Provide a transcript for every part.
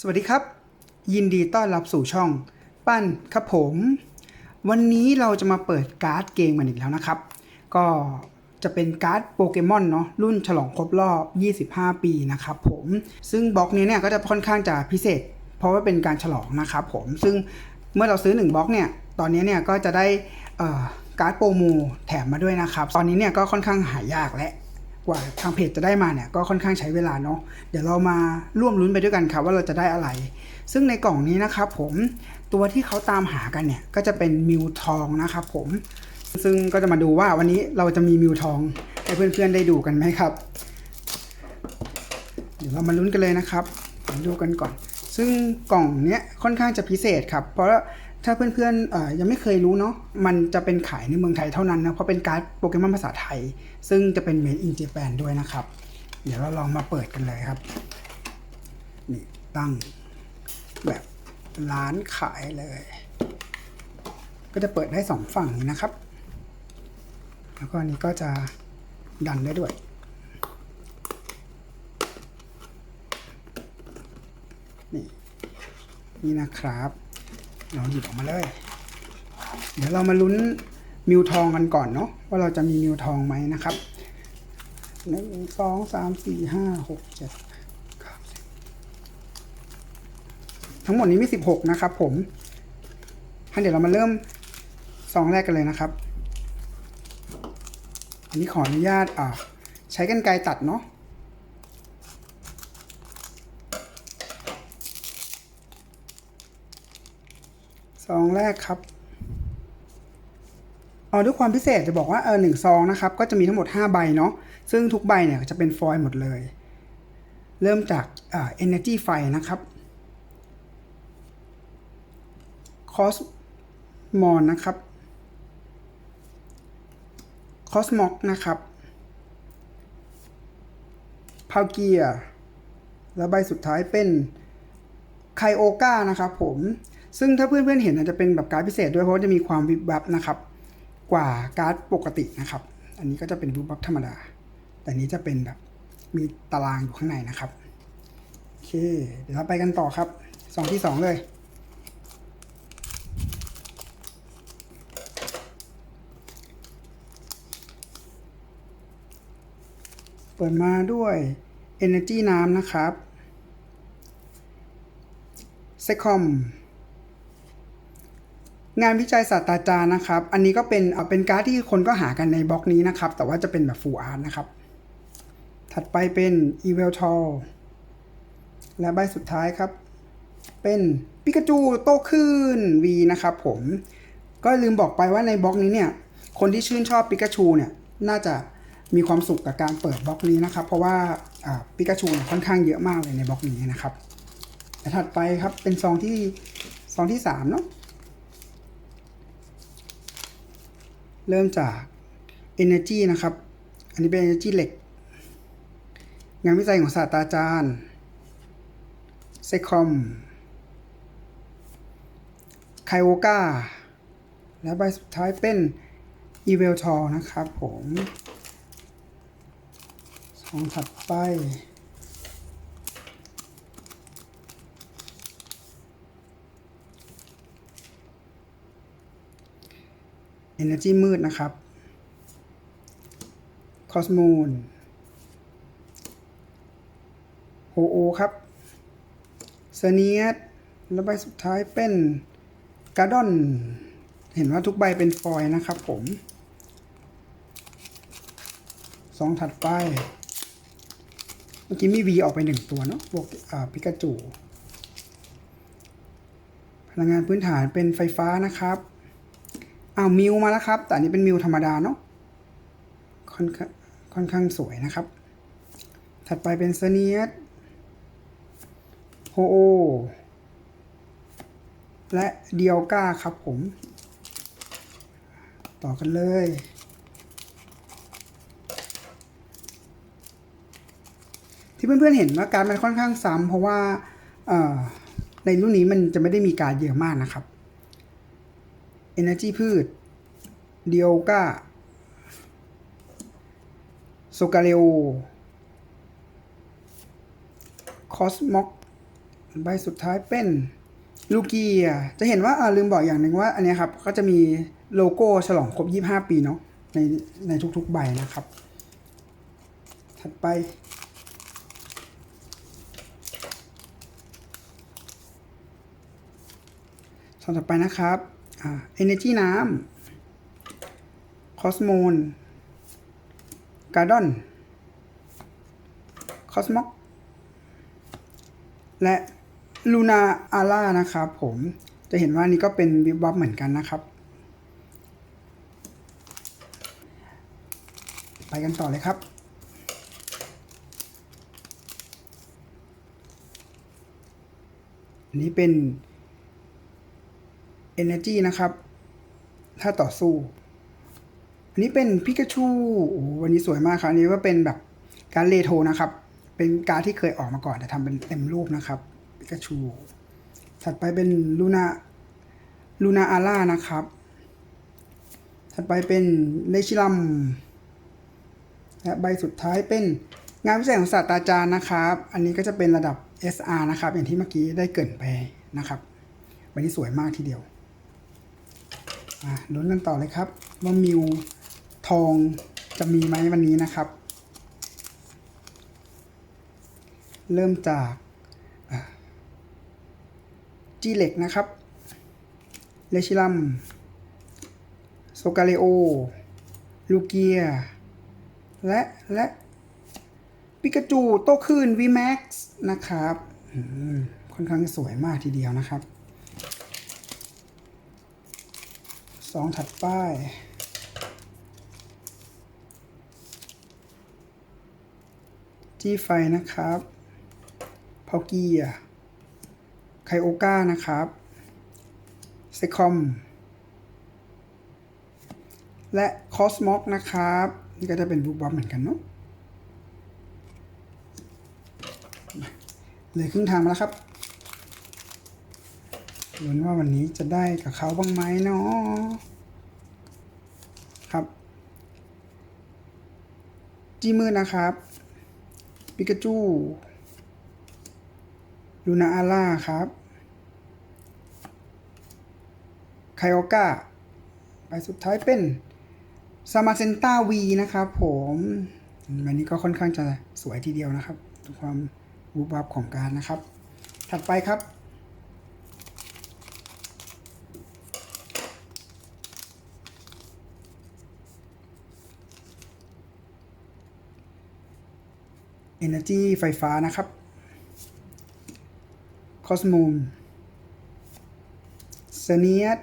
สวัสดีครับ ยินดีต้อนรับสู่ช่อง ปั้นครับผม วันนี้เราจะมาเปิดการ์ดเกมกันอีกแล้วนะครับ ก็จะเป็นการ์ดโปเกมอนเนาะรุ่นฉลองครบรอบ 25 ปีนะครับผมซึ่งบล็อกนี้เนี่ยก็จะค่อนข้างจะพิเศษ เพราะว่าเป็นการฉลองนะครับผมซึ่งเมื่อเราซื้อ 1บล็อกเนี่ยตอนนี้เนี่ยก็จะได้การ์ดโปรโมแถมมาด้วยนะครับ ตอนนี้เนี่ยก็ค่อนข้างหายากและ กว่าทางเพจจะได้มาเนี่ยก็ค่อนข้างใช้เวลาเนาะเดี๋ยวเรามาร่วมลุ้นไปด้วยกันครับว่าเราจะได้อะไร ซึ่งในกล่องนี้นะครับผมตัวที่เขาตามหากันเนี่ยก็จะเป็นมิวทองนะครับผมซึ่งก็จะมาดูว่าวันนี้เราจะมีมิวทองให้เพื่อนๆได้ดูกันไหมครับ เดี๋ยวเรามาลุ้นกันเลยนะครับมาดูกันก่อน ซึ่งกล่องเนี้ยค่อนข้างจะพิเศษครับ เพราะ ถ้าเพื่อนๆยังไม่เคยรู้เนาะมันจะเป็นขายในเมืองไทยเท่านั้นนะเพราะเป็นการ์ดโปเกมอนภาษาไทย ซึ่งจะเป็น made in Japan ด้วยนะครับ เดี๋ยวเราลองมาเปิดกันเลยครับนี่ตั้งแบบร้านขายเลย ก็จะเปิดได้สองฝั่งนี้นะครับ แล้วก็อันนี้ก็จะดันได้ด้วยนี่นี่นะครับ เราหยิบออกมาเลย เดี๋ยวเรามาลุ้นมิวทองกันก่อนเนาะว่าเราจะมีมิวทองไหมนะครับหนึ่งสองสามสี่ห้าหกเจ็ดเก้าสิบทั้งหมดนี้มีสิบหกนะครับ ผมงั้นเดี๋ยวเรามาเริ่มซองแรกกันเลยนะครับ อันนี้ขออนุญาตอ่าใช้กันไกรตัดเนาะ ซองแรกครับอ๋อด้วยความพิเศษจะบอกว่าเออหนึ่งซองนะครับ ก็จะมีทั้งหมด 5 ใบเนาะซึ่งทุกใบเนี่ยจะเป็นฟอยล์หมดเลย เริ่มจากเอ่า energy ไฟนะครับ cosmon นะครับ cosmog นะครับ p a l g i a แล้วใบสุดท้ายเป็นไคโอกานะครับผม ซึ่งถ้าเพื่อนๆเห็นอาจจะเป็นแบบการ์ดพิเศษด้วยเพราะว่าจะมีความวิบวับนะครับ กว่าการ์ดปกตินะครับ อันนี้ก็จะเป็นวิบวับธรรมดา แต่นี้จะเป็นแบบมีตารางอยู่ข้างในนะครับโอเคเดี๋ยวเราไปกันต่อครับสองที่สองเลยเปิดมาด้วย Energy น้ำนะครับเซคอม งานวิจัยศาสตราจารย์นะครับ อันนี้ก็เป็นเป็นการ์ดที่คนก็หากันในบล็อกนี้นะครับ แต่ว่าจะเป็นแบบฟูลอาร์ตนะครับ ถัดไปเป็น e v e l t o l และใบสุดท้ายครับ เป็นปิกาจูโตขึ้น V นะครับผม ก็ลืมบอกไปว่าในบล็อกนี้เนี่ย คนที่ชื่นชอบปิกาชูเนี่ย น่าจะมีความสุขกับการเปิดบล็อกนี้นะครับ เพราะว่าปิกาชูค่อนข้างเยอะมากเลยในบล็อกนี้นะครับถัดไปครับเป็นซองที่ซองที่สามเนาะ เริ่มจาก Energy นะครับ อันนี้เป็น Energy เหล็ก งานวิจัยของศาสตราจารย์เซคอมไคโอกาและใบสุดท้ายเป็น e v e l t o r นะครับผมซองถัดไป Energy มืดนะครับ Cosmoon โฮโอครับเซเนียสแล้วใบสุดท้ายเป็นการดอน เห็นว่าทุกใบเป็นฟอยล์นะครับผมสองถัดไป เมื่อกี้มี V ออกไปหนึ่งตัวเนาะบวกอ่าปิกาจู พลังงานพื้นฐานเป็นไฟฟ้านะครับ อ้าวมิวมาแล้วครับ แต่อันนี้เป็นมิวธรรมดาเนาะค่อนข้างค่อนข้างสวยนะครับ ถัดไปเป็นเซเนียสโฮโอ และเดียวก้าครับผม ต่อกันเลยที่เพื่อนๆเห็นว่าการมันค่อนข้างซ้ำเพราะว่าในรุ่นนี้มันจะไม่ได้มีการเยอะมากนะครับ Energy พืช เดียวกาโซกาเลโอคอสมอกใบสุดท้ายเป็นลูเกียจะเห็นว่าอ่าลืมบอกอย่างหนึ่งว่า อันนี้ครับ ก็จะมีโลโก้ฉลองครบ 25 ปีเนาะในในทุกๆใบนะครับ ถัดไปซองต่อไปนะครับ อ่า Energy น้ำ Cosmon Garden Cosmos และ Luna a l a นะครับผมจะเห็นว่านี่ก็เป็นวิบวับเหมือนกันนะครับ ไปกันต่อเลยครับนนี้เป็น Energy นะครับ ถ้าต่อสู้ อันนี้เป็นพิกาชูโอ้วันนี้สวยมากครับ อันนี้ก็เป็นแบบการเลโทนะครับ เป็นการที่เคยออกมาก่อน แต่ทำเป็นเต็มรูปนะครับพิกาชูถัดไปเป็นลูนาลูนาอาร่านะครับ ถัดไปเป็นเลชิลัม และใบสุดท้ายเป็นงานวิจัยของศาสตราจารย์นะครับ อันนี้ก็จะเป็นระดับ SR นะครับ อย่างที่เมื่อกี้ได้เกินไปนะครับ วันนี้สวยมากทีเดียว ลุ้นกันต่อเลยครับ ว่ามิวทองจะมีไหมวันนี้นะครับ เริ่มจากจีเล็กนะครับ เลชิลัม โซกาเลโอ ลูเกีย และและปิกาจู โตขึ้น VMAX นะครับ ค่อนข้างสวยมากทีเดียวนะครับ สองถัดป้าย จี้ไฟนะครับพอเกียไคโอก้านะครับเซคอมและคอสมอกนะครับ นี่ก็จะเป็นบูบับเหมือนกันเนาะเลยครึ่งทางมาแล้วครับ ลุ้นว่าวันนี้จะได้กับเขาบ้างไหมเนาะครับ จีมือนะครับปิกาจูลูนาอาร่าครับไคโอก้าใบสุดท้ายเป็นซามาเซนต้าวีนะครับ ผมวันนี้ก็ค่อนข้างจะสวยทีเดียวนะครับความวูบวับของการนะครับ ถัดไปครับ Energy ไฟฟ้านะครับ Cosmoon s e n i a t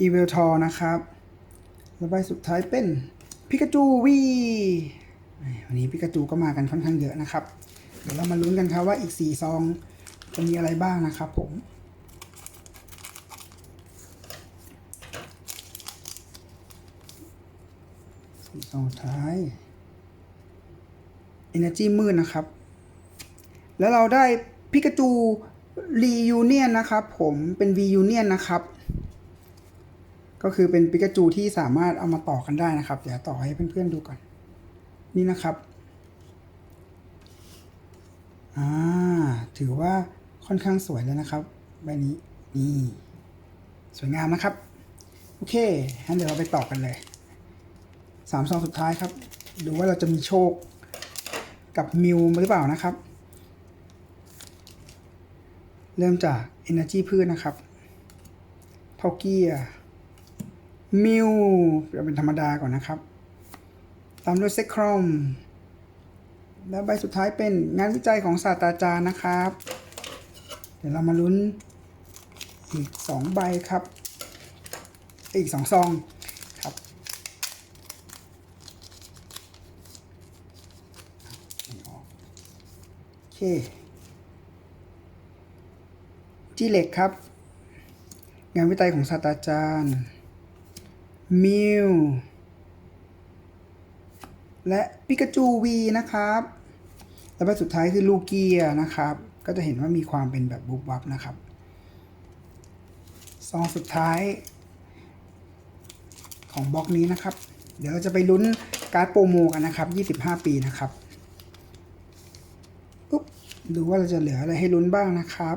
อีเวลทอนะครับแล้วใบสุดท้ายเป็นพิกาจูวีวันนี้พิกาจูก็มากันค่อนข้างเยอะนะครับ เดี๋ยวเรามาลุ้นกันครับว่าอีก 4 ซองจะมีอะไรบ้างนะครับผมสี่ซองสุดท้าย Energy มืดนะครับ แล้วเราได้พิกาจูรียูเนียนนะครับผมเป็น V Union นะครับ ก็คือเป็นปิกาจูที่สามารถเอามาต่อกันได้นะครับ เดี๋ยวต่อให้เพื่อนๆดูก่อน นี่นะครับอ่าถือว่าค่อนข้างสวยแล้วนะครับใบนี้นี่สวยงามนะครับ โอเคงั้นเดี๋ยวเราไปต่อกันเลยสามซองสุดท้ายครับ ดูว่าเราจะมีโชค กับมิวหรือเปล่านะครับ เริ่มจาก Energy พืชนะครับเทาเกียมิวจะเป็นธรรมดาก่อนนะครับ ตามด้วยเซครอมและใบสุดท้ายเป็นงานวิจัยของศาสตราจารย์นะครับ เดี๋ยวเรามาลุ้นอีกสองใบครับ อีกสองซองครับ โอเค จีเล็กครับ งานวิจัยของศาสตราจารย์มิวและปิกาจูวีนะครับ แล้วใบสุดท้ายคือลูเกียนะครับ ก็จะเห็นว่ามีความเป็นแบบบุบวับนะครับซองสุดท้าย ของบล็อกนี้นะครับ เดี๋ยวเราจะไปลุ้นการ์ดโปรโมกันนะครับ 25 ปีนะครับ ดูว่าเราจะเหลืออะไรให้ลุ้นบ้างนะครับ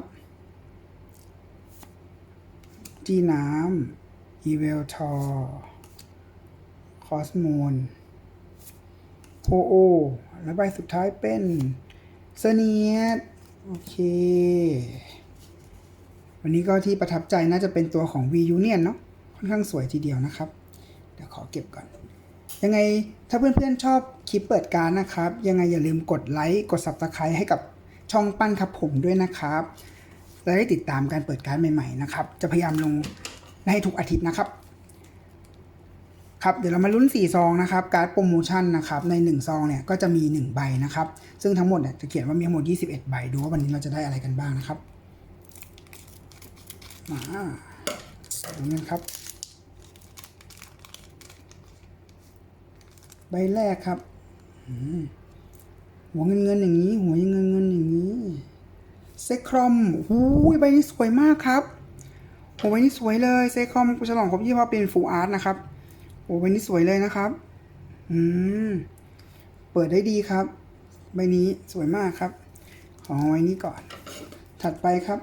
จีน้ำอีเวลทอคอสโมนโพโอ และใบสุดท้ายเป็นเซเนียตโอเค วันนี้ก็ที่ประทับใจน่าจะเป็นตัวของ V Union เนาะค่อนข้างสวยทีเดียวนะครับ เดี๋ยวขอเก็บก่อน ยังไงถ้าเพื่อนๆชอบคลิปเปิดการนะครับ ยังไงอย่าลืมกดไลค์ กด Subscribe ให้กับ ช่องปั้นครับผมด้วยนะครับและได้ติดตามการเปิดการใหม่ๆนะครับ จะพยายามลงให้ทุกอาทิตย์นะครับ ครับเดี๋ยวเรามาลุ้น4ซองนะครับ การ์ดโปรโมชั่นนะครับใน1ซองเนี่ยก็จะมี 1 ใบนะครับ ซึ่งทั้งหมดเนี่ยจะเขียนว่ามีทั้งหมด 21 ใบดูว่าวันนี้เราจะได้อะไรกันบ้างนะครับมาดูกันครับ ใบแรกครับ อืม หัวเงินเงินอย่างนี้ หัวเงินเงินอย่างนี้เซครอมหูยใบนี้สวยมากครับโอ้ใบนี้สวยเลยเซครอมฉลองครบยี่ห้อเป็นฟูอาร์ตนะครับโอ้ใบนี้สวยเลยนะครับ อืม เปิดได้ดีครับ ใบนี้สวยมากครับ ขอไว้นี้ก่อน ถัดไปครับ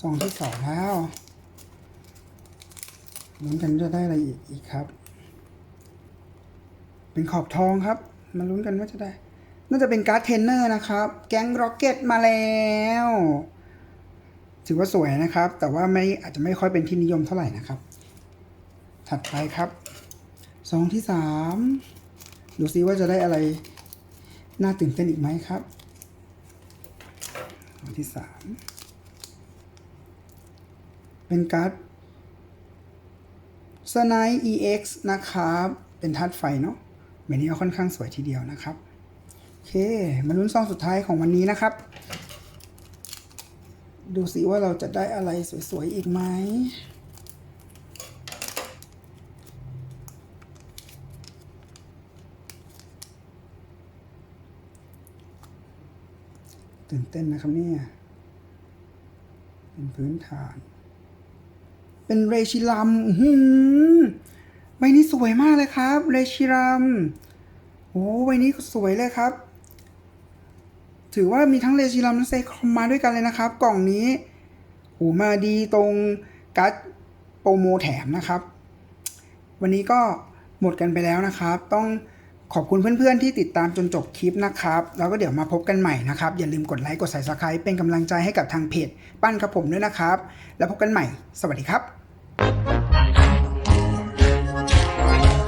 ซองที่สองแล้วลุ้นกันจะได้อะไรอีกครับ เป็นขอบทองครับ มาลุ้นกันว่าจะได้ น่าจะเป็นการ์ดเทนเนอร์นะครับ แก๊งร็อกเก็ตมาแล้ว ถือว่าสวยนะครับ แต่ว่าไม่อาจจะไม่ค่อยเป็นที่นิยมเท่าไหร่นะครับ ถัดไปครับซองที่สามดูซิว่าจะได้อะไร น่าตื่นเต้นอีกไหมครับซองที่สามเป็นการ์ดสไน EX นะครับ เป็นทัดไฟเนาะ ใบนี้ก็ค่อนข้างสวยทีเดียวนะครับโอเคมาลุ้นซองสุดท้ายของวันนี้นะครับ ดูสิว่าเราจะได้อะไรสวยๆอีกไหมตื่นเต้นนะครับเนี่ยเป็นพื้นฐาน เป็นเรชิลัมอื้อหือ ใบนี้สวยมากเลยครับเรชิลัมโอ้ใบนี้สวยเลยครับ ถือว่ามีทั้งเรชิลัมและเซคอมมาด้วยกันเลยนะครับ กล่องนี้โอ้มาดีตรงการ์ดโปรโมแถมนะครับ วันนี้ก็หมดกันไปแล้วนะครับ ต้องขอบคุณเพื่อนๆที่ติดตามจนจบคลิปนะครับ แล้วก็เดี๋ยวมาพบกันใหม่นะครับ อย่าลืมกดไลค์กด subscribe เป็นกำลังใจให้กับทางเพจ ปั้นครับผมด้วยนะครับ แล้วพบกันใหม่ สวัสดีครับ